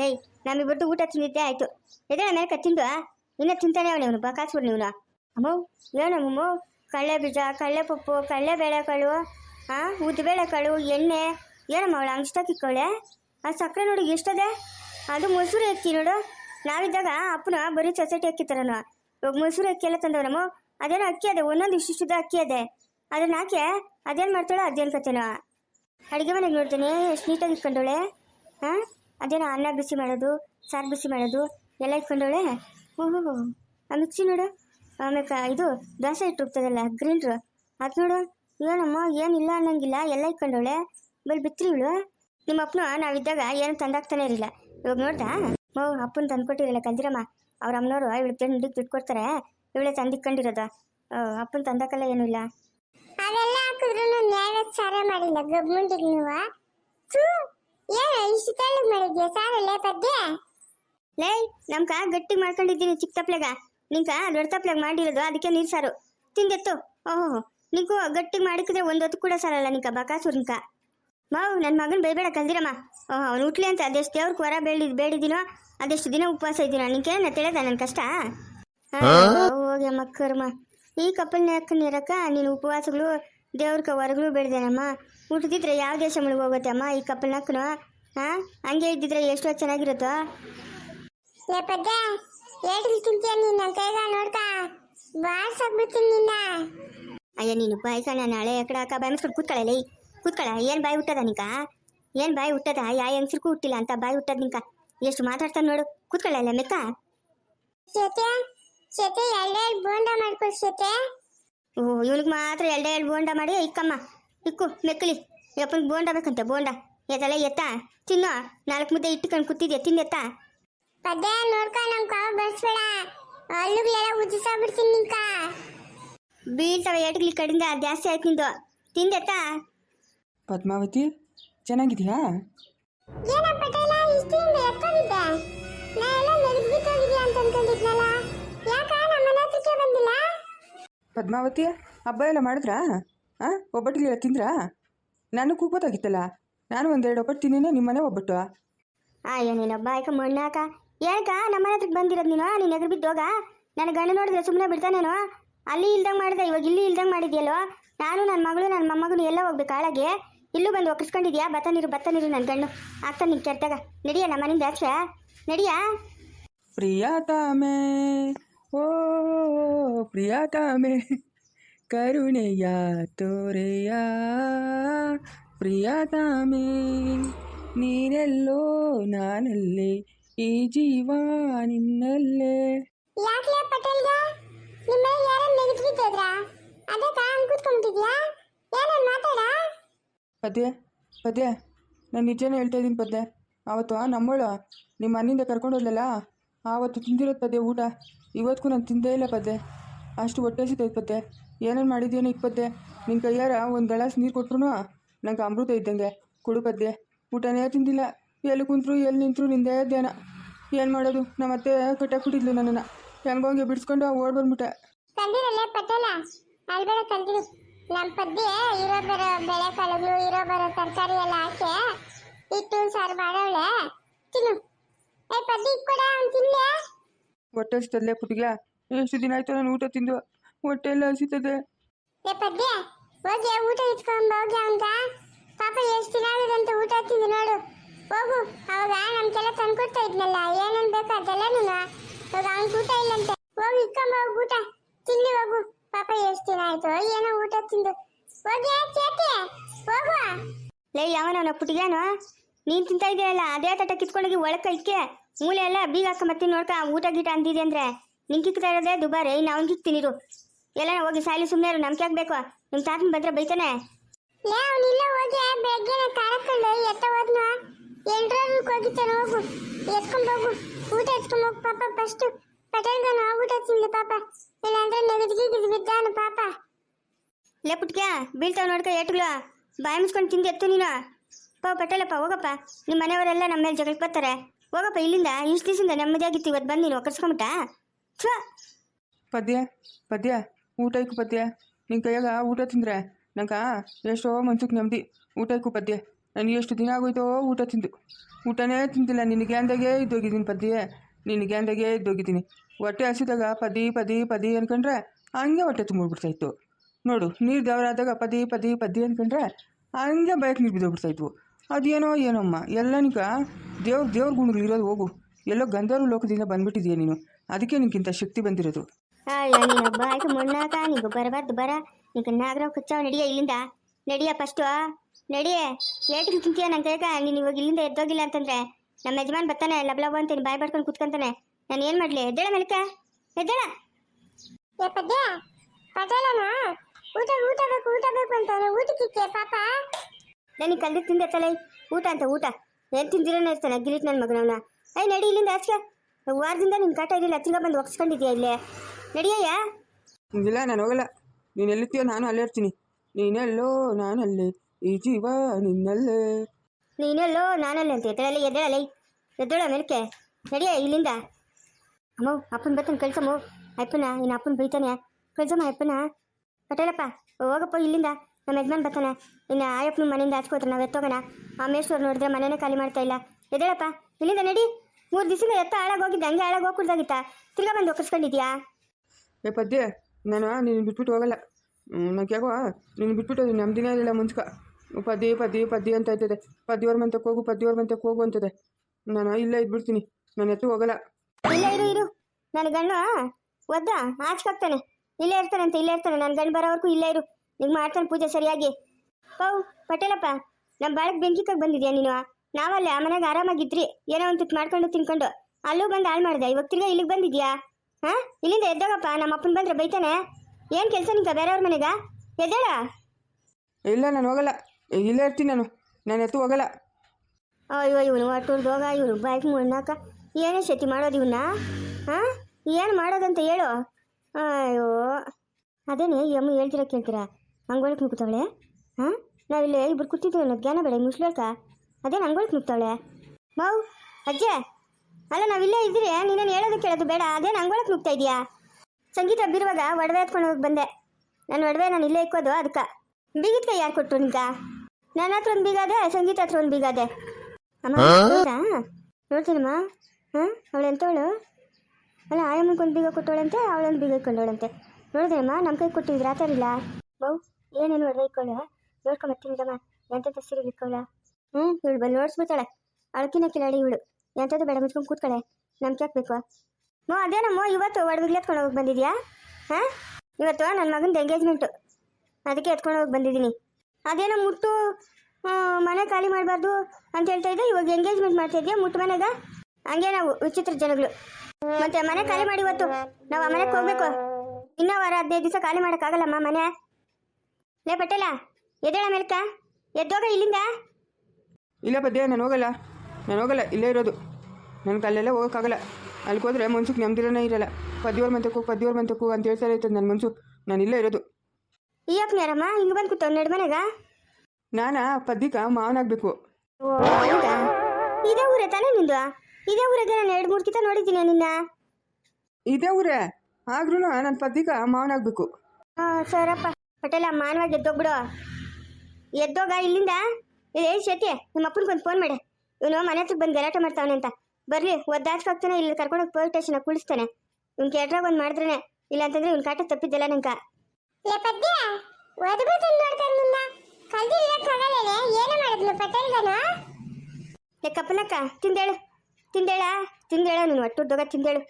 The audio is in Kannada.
ಲೈ ನಮ್ಮಿಬ್ಬರದು ಊಟ ತಿಂದಿದ್ದೆ ಆಯ್ತು. ಎದೆ ಮೇಲೆ ತಿಂದು ಇನ್ನೂ ತಿಂತಾನೆ ಅವನು ಇವನು ಬಕಾಸ್ಬಿಡ್ ನೀವು ಅಮ್ಮ ಏನಮ್ಮ ಕಳ್ಳೆ ಬೀಜ, ಕಳ್ಳೆ ಪಪ್ಪು, ಕಳ್ಳೆ ಬೇಳೆಕಾಳು ಹಾಂ ಉದ್ದುಬೇಳೆಕಾಳು ಎಣ್ಣೆ. ಏನಮ್ಮ ಅವಳು ಅಂಗಸ್ಟಾಕಿಕ್ಕವಳೆ ಆ ಸಕ್ಕರೆ ನೋಡಿ ಎಷ್ಟದೆ? ಅದು ಮೊಸರು ಅಕ್ಕಿ ನೋಡು. ನಾವಿದ್ದಾಗ ಅಪ್ಪನ ಬರೀ ಸೊಸೈಟಿ ಅಕ್ಕಿ ತರನು. ಇವಾಗ ಮೊಸರು ಅಕ್ಕಿ ಎಲ್ಲ ತಂದವನಮ್ಮ ಅದೇನೋ ಅಕ್ಕಿ ಅದೇ, ಒಂದೊಂದು ಇಷ್ಟಿಷ್ಟದ ಅಕ್ಕಿ ಅದೇ. ಅದನ್ನ ಹಾಕಿ ಅದೇನು ಮಾಡ್ತಾಳೋ ಅದೇನು ಕತೆನೋ. ಅಡುಗೆ ಮನೆಗೆ ನೋಡ್ತೀನಿ, ಎಷ್ಟು ನೀಟಾಗಿ ಇಟ್ಕೊಂಡವಳೆ ಹಾಂ ಅದೇನೋ ಅನ್ನ ಬಿಸಿ ಮಾಡೋದು, ಸಾರು ಬಿಸಿ ಮಾಡೋದು, ಎಲ್ಲ ಇಟ್ಕೊಂಡವಳೆ? ಓಹೋ ಆ ಮಿಕ್ಸಿ ನೋಡು. ಆಮೇಲೆ ಇದು ದೋಸೆ ಇಟ್ಟು ಹೋಗ್ತದಲ್ಲ ಗ್ರೈಂಡ್ರು ಅದು ನೋಡು. ಏನಮ್ಮ, ಏನಿಲ್ಲ ಅನ್ನಂಗಿಲ್ಲ, ಎಲ್ಲ ಇಟ್ಕೊಂಡವಳೆ? ಬಲ್ ಬಿತ್ರಿ ಇವಳು. ನಿಮ್ಮ ಅಪ್ಪನು ನಾವಿದ್ದಾಗ ಏನು ತಂದಾಗ್ತಾನೆ ಇರಲಿಲ್ಲ. ಇವಾಗ ನೋಡ್ದಾ ಓ, ಅಪ್ಪನ ತಂದ್ಕೊಟ್ಟಿರಲ್ಲ ಕಂದಿರಮ್ಮ. ಅವ್ರ ಅಮ್ಮನವರು ಇವಳು ತಿಂಡಿಗೆ ದುಡ್ಡು ಕೊಡ್ತಾರೆ. ಇವಳೆ ತಂದಿಕ್ಕೊಂಡಿರೋದು ಅಪ್ಪನ ತಂದಾಕಲ್ಲ ಏನೂ ಇಲ್ಲ. ಅವೆಲ್ಲ ಹಾಕಿದ್ರು ನ್ಯಾಯ ಸಾರ ಮಾಡಿಲ್ಲ ಗಬ್ಬುಂಡಿಗೆ ನೀವು ಏನು ಇಷ್ಟು ತೆಳ್ಳಗೆ ಮಾಡಿದ್ಯಾ? ಪದ್ಯ? ಲೇ ನಮ್ಕ ಗಟ್ಟಿ ಮಾಡ್ಕೊಂಡಿದ್ದೀನಿ ಚಿಕ್ಕ ತಪ್ಲೆಗ. ನಿಂಕ ದೊಡ್ಡ ತಪ್ಲೆಗ ಮಾಡಿರೋದು ಅದಕ್ಕೆ ನೀರು ಸಾರು. ತಿಂದೆತ್ತು. ಓಹೋ ನಿಂಕು ಗಟ್ಟಿ ಮಾಡಿಕ್ರೆ ಒಂದು ಹೊತ್ತು ಕೂಡ ಸಾರಲ್ಲ ನಿಂಕ ಬಕಾಸೂರ್ ನಿಂಕ ಮಾವು ನನ್ನ ಮಗನ ಬೈಬೇಡ ಕಲ್ದಿರಮ್ಮ. ಓಹ್ ಅವ್ನು ಹುಟ್ಲಿ ಅಂತ ಅದೆಷ್ಟು ದೇವ್ರ ಕೊರ ಬೇಡಿ ಬೇಡಿದಿನೋ ಅದೆಷ್ಟು ದಿನ ಉಪವಾಸ ಇದ್ದೀನೋ? ನಿಂಕೇನ ತಿಳಿದ ನನ್ನ ಕಷ್ಟ? ಹೋಗಿ ಅಮ್ಮ ಕರ್ಮ ಈ ಕಪ್ಪಲ್ನ ಯಾಕೆ ನೀರಕ್ಕ ನೀನು ಉಪವಾಸಗಳು ದೇವ್ರಕ ಹೊರಗಳು ಬೆಳೆದೇನಮ್ಮ. ಹುಟ್ಟಿದ್ರೆ ಯಾವ ದೇಶ ಮುಳುಗ ಹೋಗುತ್ತೆ ಅಮ್ಮ ಈ ಕಪ್ಪಲ್ನಕ್ಕನು ಹಾಂ ಹಂಗೆ ಇದ್ದಿದ್ರೆ ಎಷ್ಟೋ ಚೆನ್ನಾಗಿರುತ್ತೋ? ತಿಂತೀಯ ನೀನು ನನ್ನ ಕೈಗ ನೋಡ್ಕ. ಬಾರ್ಸಾಕ್ಬಿಡ್ತೀನಿ ನಿನ್ನ. ಅಯ್ಯ ನೀನು ಬಾಯ್ಕಣ ನಾಳೆ ಎಕಡೆ ಅಕ್ಕ ಬಾಯಿ ಮುಚ್ಕೊಂಡು ಕೂತ್ಕೊಳ್ಳಲಿ ಕೂತ್ಕೊಳ್ಳ ಏನು ಬಾಯಿ ಹುಟ್ಟದ ನಿಂಕ? ಏನು ಬಾಯಿ ಹುಟ್ಟದ? ಯಾ ಹೆಂಗ್ಸ್ರಿಗೂ ಹುಟ್ಟಿಲ್ಲ ಅಂತ ಬಾಯಿ ಹುಟ್ಟದ ನಿಂಕ? ಎಷ್ಟು ಮಾತಾಡ್ತಾನೆ ನೋಡು. ಕೂತ್ಕೊಳ್ಳಲ್ಲ ಮೆಕ್ಕ ಎರಡೆರಡು ಬೋಂಡ ಮಾಡ್ಕೊಳ್ಳಿ ಓ ಇವನಿಗೆ ಮಾತ್ರ ಎರಡೇ ಎರಡು ಬೋಂಡ ಮಾಡಿ ಇಕ್ಕಮ್ಮ ಇಕ್ಕು ಮೆಕ್ಕಲಿ. ಯಪ್ಪನಿಗೆ ಬೋಂಡ ಬೇಕಂತೆ ಬೋಂಡ. ಎತ್ತಲ್ಲ ಎತ್ತ? ತಿನ್ನು. ನಾಲ್ಕು ಮುದ್ದೆ ಇಟ್ಟುಕೊಂಡು ಕೂತಿದ್ಯಾ ತಿಂದೆತ್ತ ಪದ್ಯ ನೋಡ್ಕ ನಮ್ ಕಾವ ಬರ್ಸ್ಬೇಡ. ಹಲ್ಲುಗಳೆಲ್ಲ ಉಜ್ಜಿಸಾಬಿಡ್ತೀನಿ ನಿಂಕ. ಬೀಳ್ತವೆ ಏಟ್ಗ್ಲಿ ಕಡಿಂದ ಜಾಸ್ತಿ ಆಯ್ತು ನಿಂದು. ತಿಂದೆತ್ತ ಪದ್ಮಾವತಿ ಚೆನ್ನಾಗಿದೆಯಾ? ಏನ ಪಟೇಲ ಇಷ್ಟಿಂದ ಪದ್ಮಾವತಿ? ಹಬ್ಬ ಎಲ್ಲ ಮಾಡಿದ್ರಾ? ಹಾಂ ಒಬ್ಬಟ್ಟಿಗೆಲ್ಲ ತಿಂದ್ರಾ? ನಾನು ಕೂಗೋದಾಗಿತ್ತಲ್ಲ ನಾನು ಒಂದೆರಡು ಒಬ್ಬಟ್ಟು ತಿನ್ನಿನೇ ನಿಮ್ಮನೆ ಒಬ್ಬಟ್ಟು. ಅಯ್ಯೋ ನೀನೊಬ್ಬ ಆಯ್ಕ ಮಣ್ಣಾಕ ಏನಕ್ಕ ನಮ್ಮ ಹತ್ರಕ್ಕೆ ಬಂದಿರೋದು ನೀನು? ನೀನು ಎದುರು ಬಿದ್ದೋಗ ನನ್ನ ಗಂಡ ನೋಡಿದ್ರೆ ಸುಮ್ಮನೆ ಬಿಡ್ತಾನೇನೋ ಅಲ್ಲಿ ಇಲ್ದಂಗೆ ಮಾಡಿದೆ ಇವಾಗ ಇಲ್ಲಿ ಇಲ್ದಂಗೆ ಮಾಡಿದ್ಯಲ್ಲೋ? ನಾನು ನನ್ನ ಮಗಳು ನನ್ನ ಮೊಮ್ಮಗನು ಎಲ್ಲ ಹೋಗ್ಬೇಕು ಹಾಳಾಗೆ. ಇಲ್ಲೂ ಬಂದು ಒಕ್ಕಿಸ್ಕೊಂಡಿದ್ಯಾ? ಬತ್ತ ನೀರು ಬತ್ತ ನೀರು ನನ್ನ ಗಂಡು. ಆಗ್ತಾನೆ ನಿನ್ ಕೆಟ್ಟಾಗ ನಡಿಯ ನಮ್ಮ ಮನೆಯಿಂದ ಆಚೆ? ನಡಿಯಾ? ಪ್ರಿಯಾತಾಮೆ ಓ ಪ್ರಿಯಾತಾಮೆ ಕರುಣೆಯ ತೋರೆಯ ಪ್ರಿಯತಮೆ ನೀನೆಲ್ಲೋ ನಾನಲ್ಲೇ ಈ ಜೀವ ನಿನ್ನಲ್ಲೇ. ಯಾಕ್ಲೆ ಪಟೇಲ್ಗ ನಿಮ್ಮ ಯಾರ ನೆಗೆದು ಬಿದ್ದೋದ್ರ ಅದಕ್ಕ ಹಂಗ್ ಕೂತ್ಕೊಂಡ್ಬಿಟ್ಟಿದ್ಯಾ ಏನೇನ್ ಮಾತಾಡ ಪದ್ಯ ಪದ್ಯ ನಾನು ನಿಜನೇ ಹೇಳ್ತಾ ಇದ್ದೀನಿ ಪದ್ಯ. ಆವತ್ತು ನಮ್ಮಳು ನಿಮ್ಮ ಮನೆಯಿಂದ ಕರ್ಕೊಂಡು ಹೋದ್ಲಲ್ಲ ಆವತ್ತು ತಿಂದಿರೋದು ಪದ್ಯ ಊಟ. ಇವತ್ತಿಗೂ ನಾನು ತಿಂದೇ ಇಲ್ಲ ಪದ್ಯ. ಅಷ್ಟು ಹೊಟ್ಟೆ ಹಸಿತೈತೆ ಪದ್ಯ ಏನೇನು ಮಾಡಿದ್ಯೇನೋ ಇಪ್ಪತ್ತೆ. ನಿನ್ನ ಕೈಯಾರ ಒಂದು ಗ್ಲಾಸ್ ನೀರು ಕೊಟ್ರು ನಂಗೆ ಅಮೃತ ಇದ್ದಂಗೆ. ಕುಡು ಊಟನೇ ತಿಂದಿಲ್ಲ. ಎಲ್ಲಿ ಕುಂತರು ಎಲ್ಲಿ ನಿಂತರು ನಿಂದೇ ಧ್ಯಾನ. ಏನು ಮಾಡೋದು? ನಮ್ಮ ಅತ್ತೆ ಕಟ್ಟಾಕ್ಬಿಟ್ಟಿದ್ಲು ನನ್ನನ್ನು. ಹೆಂಗೋಂಗೆ ಬಿಡಿಸ್ಕೊಂಡು ಓಡ್ ಬಂದ್ಬಿಟ್ಟೆ. ತಂದಿರಲ್ಲೇ ಪಟೇಲ? ಅಲ್ಬೇಡ ತಂದಿರು. ನಮ್ಮ ಪದ್ಯ ಇರೋ ಬರೋ ಬೆಳೆ ಕಾಳುಗಳು ಇರೋ ಬರೋ ತರಕಾರಿ ಎಲ್ಲ ಹಾಕಿ. ಇಟ್ಟು ಸಾರು ಮಾಡವಳೆ. ತಿನ್ನು. ಏ ಪದ್ಯ ಕೊಡ ಅವ್ನು ತಿನ್ಲೆ. ಹೊಟ್ಟೆ ಹಸಿತದಲೇ ಪುಟ್ಟಿಗೆ ಎಷ್ಟು ದಿನ ಆಯ್ತು ನಾನು ಊಟ ತಿಂದು ಹೊಟ್ಟೆ ಎಲ್ಲ ಹಸಿತದೆ. ಏ ಪದ್ಯ ಹೋಗಿ ಊಟ ಇಟ್ಕೊಂಡ್ ಹೋಗಿ ಅಂತ? ಪಾಪ ಎಷ್ಟು ದಿನ ಆಗಿದೆ ಊಟ ತಿಂದು ನೋಡು. ಹೋಗು ಅವಾಗ ನಮ್ಗೆಲ್ಲ ತಂದ್ಕೊಡ್ತಾ ಇದ್ನಲ್ಲ ಏನೇನ್ ಬೇಕೋ ಅದೆಲ್ಲ ನೀನು ಅವಾಗ ಅವ್ನ್ ಊಟ ಇಲ್ಲಂತೆ. ಹೋಗಿ ಇಟ್ಕೊಂಡ್ ಹೋಗು ಊಟ. ತಿನ್ಲಿ ಹೋಗು. ಪಾಪ ಎಷ್ಟು ದಿನ ಆಯ್ತು ಏನೋ ಊಟ ತಿಂದು. ಹೋಗಿ ಚೇತಿ? ಹೋಗು ಲೈ ಯಾವನ ಪುಟಿಗೇನು ನೀನು ತಿಂತಾ ಇದೆಯಲ್ಲ ಅದೇ ತಟ ಕಿತ್ಕೊಂಡೋಗಿ ಒಳಕ್ಕೆ ಇಕ್ಕೆ. ಮೂಲೆ ಎಲ್ಲ ಬೀಗ ಹಾಕೊಂಬತ್ತೀನಿ ನೋಡ್ಕ ಊಟ ಗೀಟ ಅಂದಿದೆ ಅಂದ್ರೆ. ನಿಂಗೆ ಕಿಕ್ತಾ ಇರೋದೇ ದುಬಾರಿ ನಾವು ಅವ್ನು ಕಿಕ್ತಿನಿರು ಎಲ್ಲ ಹೋಗಿ ಸಾಲಿ ಸುಮ್ಮನೆ ಇರು ನಮ್ಗೆ ಆಗ್ಬೇಕು. ನಿಮ್ಮ ತಾತನ ಬಂದ್ರೆ ಬೈತಾನೆ. ಲೇ ಅವನಿಲ್ಲ ಹೋಗಿ ಬೆಳಗ್ಗೆ ಕಾರಕೊಂಡು ಎತ್ತ ಹೋದ್ನು? ಎಂಟ್ರೂರ್ಗೆ ಹೋಗಿತ್ತಾನೆ ಹೋಗು. ಎತ್ಕೊಂಡು ಹೋಗು. ಊಟ ಎತ್ಕೊಂಡು ಹೋಗು ಪಾಪ ಫಸ್ಟ್ ಪಟೇಲ್ಗನ ಊಟ ತಿನ್ಲಿ ಪಾಪ. ಇಲ್ಲಾಂದ್ರೆ ನೆಗದಿಗೆ ಬಿದ್ದಾನು ಪಾಪ. ಲೇ ಪುಟ್ಕ್ಯಾ ಬೀಳ್ತಾವ ನೋಡ್ಕ ಏಟುಗಳು. ಬಾಯಿ ಮುಚ್ಕೊಂಡು ತಿಂದು ಎತ್ತು ನೀನು. ಪಾ ಪಟೇಲಪ್ಪ ಹೋಗಪ್ಪ. ನಿಮ್ಮ ಮನೆಯವರೆಲ್ಲ ನಮ್ಮ ಮೇಲೆ ಜಗಳಕ್ಕೆ ಬರ್ತಾರೆ. ಹೋಗಪ್ಪ ಇಲ್ಲಿಂದ ಇಷ್ಟು ದಿವಸದಿಂದ ನೆಮ್ಮದಿಯಾಗಿತ್ತು ಇವತ್ತು ಬಂದು ನೀನು ಒಕ್ಕರ್ಸ್ಕೊಂಬಿಟ್ಟ? ಪದ್ಯ ಪದ್ಯ ಊಟ ಇಕ್ಕು ಪದ್ಯ. ನಿನ್ನ ಕೈಯಾಗ ಊಟ ತಿಂದ್ರೆ ನಂಗೆ ಎಷ್ಟೋ ಮನ್ಸಿಗೆ ನೆಮ್ಮದಿ. ಊಟ ಇಕ್ಕು ಪದ್ಯ. ನನಗೆ ಎಷ್ಟು ದಿನ ಆಗೋಯ್ತೋ ಊಟ ತಿಂದು. ಊಟನೇ ತಿಂತಿಲ್ಲ ನಿನಗೆ ಅಂದಾಗೆ ಇದ್ದೋಗಿದ್ದೀನಿ ಪದ್ಯ. ನಿನಗೆ ಅಂದಾಗೆ ಇದ್ದೋಗಿದ್ದೀನಿ. ಹೊಟ್ಟೆ ಹಸಿದಾಗ ಪದಿ ಪದಿ ಪದಿ ಅನ್ಕೊಂಡ್ರೆ ಹಂಗೆ ಹೊಟ್ಟೆ ತುಂಬಿಬಿಡ್ತಾಯಿತ್ತು. ನೋಡು, ನೀರು ದೇವರಾದಾಗ ಪದಿ ಪದಿ ಪದಿ ಅನ್ಕೊಂಡ್ರೆ ಹಂಗೆ ಬೈಕ್ ನೀರು ಬಿದ್ದೋಗ್ಬಿಡ್ತಾಯಿತ್ತು ಅದೇನೋ ಏನೋಮ್ಮ ಎಲ್ಲನಿಕ ದೇವ್ರ ದೇವ್ರ ಗುಣಗಳಿರೋದು ಹೋಗು. ಎಲ್ಲೋ ಗಂಧರ್ವ ಲೋಕದಿಂದ ಬಂದ್ಬಿಟ್ಟಿದೀಯ ನೀನು. ಅದಕ್ಕೆ ನಿನ್ಗಿಂತ ಶಕ್ತಿ ಬಂದಿರೋದು. ಅಯ್ಯೋ ನೀನು ಬಾಯ್ತು ಮೊಣ್ಣಾಕ ನೀನು ಬರಬಾರ್ದು ಬರ. ನೀನು ನಾಗರಾವ್ ಕುಚ್ಚಾವ ನಡಿಯ ಇಲ್ಲಿಂದ? ನಡಿಯ ಫಸ್ಟು ನಡಿಯೇ? ಏಟಿಗೆ ತಿಂತೀಯ ನನ್ನ ಕೈಗ ನೀನು ಇವಾಗ ಇಲ್ಲಿಂದ ಎದ್ದೋಗಿಲ್ಲ ಅಂತಂದ್ರೆ? ನಮ್ಮ ಯಜಮಾನ್ ಬರ್ತಾನೆ ಲಬ್ಲಬ ಅಂತೀನಿ ಬಾಯ್ ಬಡ್ಕೊಂಡು ಕುತ್ಕೊಂತಾನೆ. ನಾನು ಏನು ಮಾಡಲಿ? ಎದ್ದೇಳ ಮೆಲ್ಕ? ಎದ್ದೇಳ? ಏ ಪದ್ಯ ಪಟೇಲನ ಊಟ ಊಟ ಬೇಕು ಊಟ ಬೇಕು ಅಂತಾನೆ ಊಟಕ್ಕಿಕ್ಕೆ ಪಾಪ. ನನಗೆ ಕಲ್ದಿ ತಿಂದೆ ತಲೆ. ಊಟ ಅಂತ ಊಟ. ಏನು ತಿಂದಿರೋನೇ ಇರ್ತಾನೆ ಗಿಲಿಟ್ ನನ್ನ ಮಗನವನ. ಐ ನಡಿ ಇಲ್ಲಿಂದ ಆಚೆ. ವಾರದಿಂದ ನಿನ್ನ ಕಾಟ ಇರಲಿಲ್ಲ ತಿರ್ಗಾ ಬಂದು ಒಗ್ಸ್ಕೊಂಡಿದ್ಯಾ ಇಲ್ಲೇ? ನಡಿಯಯ್ಯ? ಇಲ್ಲ ನಾನು ಹೋಗಲ್ಲ. ನೀನು ಎಲ್ಲಿರ್ತೀಯೋ ನಾನು ಅಲ್ಲೇ ಇರ್ತೀನಿ. ನೀನೆಲ್ಲೋ ನಾನಲ್ಲೇ ಈ ಜೀವ ನಿನ್ನಲ್ಲೇ. ನೀನೆಲ್ಲೋ ನಾನಲ್ಲೇ ಅಂತ ಎದ್ದಳಲ್ಲ ಎದ್ದಳಲ್ಲ ಎದ್ದೇಳ ಮೇಲಕ್ಕೆ ನಡೆಯ ಇಲ್ಲಿಂದ. ಅಮ್ಮ ಅಪ್ಪನ ಬರ್ತಾನೆ ಕಳ್ಸಮ್ಮ. ಅಪ್ಪನ ನಿನ್ನ ಅಪ್ಪನ ಬೈತಾನೆ. ಕಳ್ಸಮ್ಮ ಅಪ್ಪನ ಪಟೇಲಪ್ಪ ಹೋಗಪ್ಪ ಇಲ್ಲಿಂದ. ನಮ್ಮ ಯಜಮಾನ್ ಬರ್ತಾನೆ. ಇನ್ನು ಆಯಪ್ಪನ ಮನೆಯಿಂದ ಹಚ್ಕೋತಾರೆ ನಾವು ಎತ್ತೋಗೋಣ. ಆ ಮೇಶ್ವರ್ ನೋಡಿದ್ರೆ ಮನೆನೇ ಖಾಲಿ ಮಾಡ್ತಾ ಇಲ್ಲ. ಎದ್ದೇಳಪ್ಪ ಇಲ್ಲಿಂದ ನಡಿ. ಮೂರು ದಿವಸದಿಂದ ಎತ್ತ ಹಾಳಾಗೋಗಿದ್ದೆ ಹಂಗೆ ಹಾಳಾಗಿ ಹೋಗ್ಬಿಡ್ದಾಗಿತ್ತಾ ತಿರ್ಗಾ ಬಂದು ಒಕ್ಕರ್ಸ್ಕೊಂಡಿದ್ಯಾ ಏ ಪದ್ಯ ನಾನು ನೀನು ಬಿಟ್ಬಿಟ್ಟು ಹೋಗಲ್ಲ. ನಂಗೆ ಯಾಕೋ ನೀನು ಬಿಟ್ಬಿಟ್ಟು ದಿನ ಇಲ್ಲ ಮುಂಚಕ. ಪದ್ಯ ಪದ್ಯ ಪದ್ಯ ಅಂತ ಆಯ್ತದೆ ಪದ್ಯವ್ರ ಮಂತಕ್ಕೆ ಹೋಗು ಪದ್ಯವ್ರ ಮಂತಕ್ಕೆ ಹೋಗು ಅಂತದೆ. ನಾನು ಇಲ್ಲೇ ಇದ್ಬಿಡ್ತೀನಿ. ನಾನು ಎತ್ತು ಹೋಗಲ್ಲ. ಇಲ್ಲ ಇರು ಇರು. ನನ್ನ ಗಂಡು ಒದ್ದ ಆಚ್ಕಾಗ್ತಾನೆ ಇಲ್ಲೇ ಇರ್ತಾನೆ ಅಂತ ಇಲ್ಲೇ ಇರ್ತಾನೆ. ನನ್ನ ಗಂಡು ಬರೋವರೆಗೂ ಇಲ್ಲೇ ಇರು. ನಿಂಗೆ ಮಾಡ್ತಾನೆ ಪೂಜೆ ಸರಿಯಾಗಿ. ಹೌ ಪಟೇಲಪ್ಪ ನಮ್ಮ ಬಾಳಕ್ಕೆ ಬೆಂಕಿಕಾಗಿ ಬಂದಿದ್ಯಾ ನೀನು? ನಾವಲ್ಲೇ ಆ ಮನೆಗೆ ಆರಾಮಾಗಿದ್ರಿ. ಏನೋ ಒಂದು ತುತ್ತು ಮಾಡ್ಕೊಂಡು ತಿನ್ಕೊಂಡು. ಅಲ್ಲೂ ಬಂದು ಹಾಳು ಮಾಡಿದೆ. ಇವಾಗ ತಿರ್ಗಾ ಇಲ್ಲಿಗೆ ಬಂದಿದ್ಯಾ? ಹಾಂ? ಇಲ್ಲಿಂದ ಎದ್ದೋಗಪ್ಪ. ನಮ್ಮ ಅಪ್ಪನ ಬಂದ್ರೆ ಬೈತಾನೆ. ಏನು ಕೆಲಸ ನಿಂತ ಬೇರೆಯವ್ರ ಮನೆಗ? ಎದ್ದೇಳ? ಇಲ್ಲ ನಾನು ಹೋಗಲ್ಲ. ಇಲ್ಲೇ ಇರ್ತೀನಿ ನಾನು. ನಾನು ಎತ್ತು ಹೋಗಲ್ಲ. ಅಯ್ಯೋ ಇವನು ಒಟ್ಟುರ್ದು ಹೋಗ. ಇವನು ಬೈಕ್ ಮುಣ್ಣಾಕ. ಏನೇ ಶತಿ ಮಾಡೋದು ಇವನ್ನ ಹಾಂ? ಏನು ಮಾಡೋದಂತ ಹೇಳು. ಅಯ್ಯೋ. ಅದೇನೇ ಈ ಅಮ್ಮ ಹೇಳ್ತೀರಾ ಕೇಳ್ತೀರಾ? ಹಂಗೊಳಕ್ಕೆ ನುಗ್ತಾವಳೆ ಹಾಂ? ನಾವಿಲ್ಲಿ ಇಬ್ಬರು ಕೂತಿದ್ದೀವಿ ಅನ್ನೋದು. ಜ್ಞಾನ ಬೇಡ ಮುಸ್ಲೋಕ ಅದೇನು ನಂಗೊಳಕ್ಕೆ ನುಗ್ತಾಳೆ ಮಾವು ಅಜ್ಜೆ ಅಲ್ಲ ನಾವಿಲ್ಲೇ ಇದ್ದೀರಿ ನೀನೇನು ಹೇಳೋದು ಕೇಳೋದು ಬೇಡ ಅದೇ ನಂಗೊಳಕ್ಕೆ ನುಗ್ತಾ ಇದೆಯಾ? ಸಂಗೀತ ಬಿರುವಾಗ ಒಡವೆ ಎತ್ಕೊಂಡು ಹೋಗಿ ಬಂದೆ. ನನ್ನ ಒಡವೆ ನಾನು ಇಲ್ಲೇ ಇಕ್ಕೋದು ಅದಕ್ಕೆ ಬೀಗಿದ ಕೈ ಯಾರು ಕೊಟ್ಟರು ನಿಂತ ನನ್ನ ಹತ್ರ ಒಂದು ಬೀಗಾದೆ ಸಂಗೀತ ಹತ್ರ ಒಂದು ಬೀಗಾದೆ ಅಮ್ಮ ನೋಡ್ತೀನಮ್ಮ. ಹಾಂ? ಅವಳು ಎಂತವಳು? ಅಲ್ಲ ಆಯಮ್ಮನಿಗೆ ಒಂದು ಬೀಗ ಕೊಟ್ಟವಳಂತೆ ಅವಳೊಂದು ಬೀಗ ಇಟ್ಕೊಂಡವಳಂತೆ ನೋಡಿದ್ರಮ್ಮ ನಮ್ಮ ಕೈ ಕೊಟ್ಟಿದ್ರೆ ಆ ಥರ ಇಲ್ಲ ಬೌ ಏನೇನು ಒಡವೆ ಇಕ್ಕೊಳ್ಳ ನೋಡ್ಕೊಂಬರ್ತೀನಿದಮ್ಮ ಎಂತ ಸೀರೆ ಇಕ್ಕೊಳ್ಳ ಹ್ಞೂ ಇವಳು ಬಂದು ನೋಡಿಸ್ಬಿಡ್ತಾಳೆ ಅಳಕಿನ ಕಿಲಾಡಿ ಇವಳು. ಎಂಥದ್ದು ಬೇಡ, ಮುಚ್ಕೊಂಡು ಕೂತ್ಕೊಳೆ. ನಮ್ಗೆ ಬೇಕು ಮೋ ಅದೇನಮ್ಮ ಇವತ್ತು ಒಡವಿಗ್ಲೆ ಎತ್ಕೊಂಡು ಹೋಗಿ ಬಂದಿದ್ಯಾ? ಹಾಂ? ಇವತ್ತು ನನ್ನ ಮಗಂದು ಎಂಗೇಜ್ಮೆಂಟು ಅದಕ್ಕೆ ಎತ್ಕೊಂಡು ಹೋಗಿ ಬಂದಿದ್ದೀನಿ. ಅದೇನೋ ಮುಟ್ಟು ಮನೆ ಖಾಲಿ ಮಾಡಬಾರ್ದು ಅಂತ ಹೇಳ್ತಾ ಇದ್ದೆ ಇವಾಗ ಎಂಗೇಜ್ಮೆಂಟ್ ಮಾಡ್ತಾ ಇದೆಯಾ ಮುಟ್ಟು ಮನೆಗ? ಹಂಗೆ ನಾವು ವಿಚಿತ್ರ ಜನಗಳು. ಮತ್ತೆ ಮನೆ ಖಾಲಿ ಮಾಡಿ ಇವತ್ತು ನಾವು ಆ ಮನೆಗೆ ಹೋಗ್ಬೇಕು. ಇನ್ನೂ ವಾರ ಹದಿನೈದು ದಿವಸ ಖಾಲಿ ಮಾಡೋಕ್ಕಾಗಲ್ಲಮ್ಮ ಮನೆ. ಲೇ ಪಟೇಲ, ಎದ್ದೇಳ ಮೇಲ್ಕ. ಎದ್ದೋಗ ಇಲ್ಲಿಂದ. ಇಲ್ಲ ಪದ್ಯ ನಾನು ಹೋಗಲ್ಲ. ನಾನು ಹೋಗಲ್ಲ ಇಲ್ಲೇ ಇರೋದು. ನನಗೆ ಅಲ್ಲೆಲ್ಲ ಹೋಗೋಕ್ಕಾಗಲ್ಲ. ಅಲ್ಲಿಗೆ ಹೋದ್ರೆ ಮನ್ಸಿಗೆ ನೆಮ್ಮದಿರನೇ ಇರಲ್ಲ. ಪದ್ಯವ್ರ ಮಂತಕ್ಕೂ ಪದ್ಯೋರ್ ಪದ್ಯವ್ರ ಮಂತಕ್ಕೆ ಅಂತ ಹೇಳ್ತಾರೆ ಇರ್ತದೆ ನನ್ನ ಮನ್ಸು. ನಾನು ಇಲ್ಲೇ ಇರೋದು. ಯಾಕೆ ನೇರಮ್ಮ ಹಿಂಗೆ ಬಂದು ಕೂತವ್ ನಡ್ ಮನೆಗ. ನಾನು? ಪದ್ಯಕ್ಕೆ ಮಾವನಾಗಬೇಕು. ಓ ಹೌದಾ? ಇದೇ ಊರೇ ತಾನೇ ನಿಂದು? ಇದೇ ಊರಾಗೆ ನಾನು ಎರಡು ಮೂರು ಕಿತ ನೋಡಿದ್ದೀನಿ ನಿನ್ನ. ಇದೇ ಊರೇ? ಆದ್ರೂ ನನ್ನ ಪದ್ಯಕ್ಕೆ ಮಾವನಾಗಬೇಕು. ಹಾಂ ಸರಪ್ಪ. ಪಟೇಲ ಮಾನವಾಗಿ ಎದ್ದೋಗ್ಬಿಡು. ಎದ್ದೋಗ ಇಲ್ಲಿಂದ? ಏ ಶೆಟ್ಟಿ ನಿಮ್ಮ ಅಪ್ಪನಿಗೊಂದು ಫೋನ್ ಮಾಡಿ. ಇವನು ಮನೆ ಹತ್ರ ಬಂದು ಗಲಾಟೆ ಮಾಡ್ತಾವನೆ ಅಂತ. ಬರ್ಲಿ ಒದ್ದಾಚ್ಕಾಗ್ತಾನೆ ಇಲ್ಲಿ ಕರ್ಕೊಂಡೋಗಿ ಪೊಲೀಸ್ ಸ್ಟೇಷನ್ ಕುಳಿಸ್ತಾನೆ. ಇವ್ನು ಕೆಟ್ರಾಗ ಒಂದು ಮಾಡಿದ್ರೇನೆ ಇಲ್ಲ ಅಂತಂದ್ರೆ ಇವ್ನ ಕಾಟ ತಪ್ಪಿದ್ದೆಲ್ಲ ನಂಕ. ಏ ಕಪ್ಪನಕ್ಕ ತಿಂದೇಳು. ತಿಂದೇಳ? ತಿಂದೇಳ ನೀನು ಒಟ್ಟು ದೊಗ ತಿಂದೇಳು.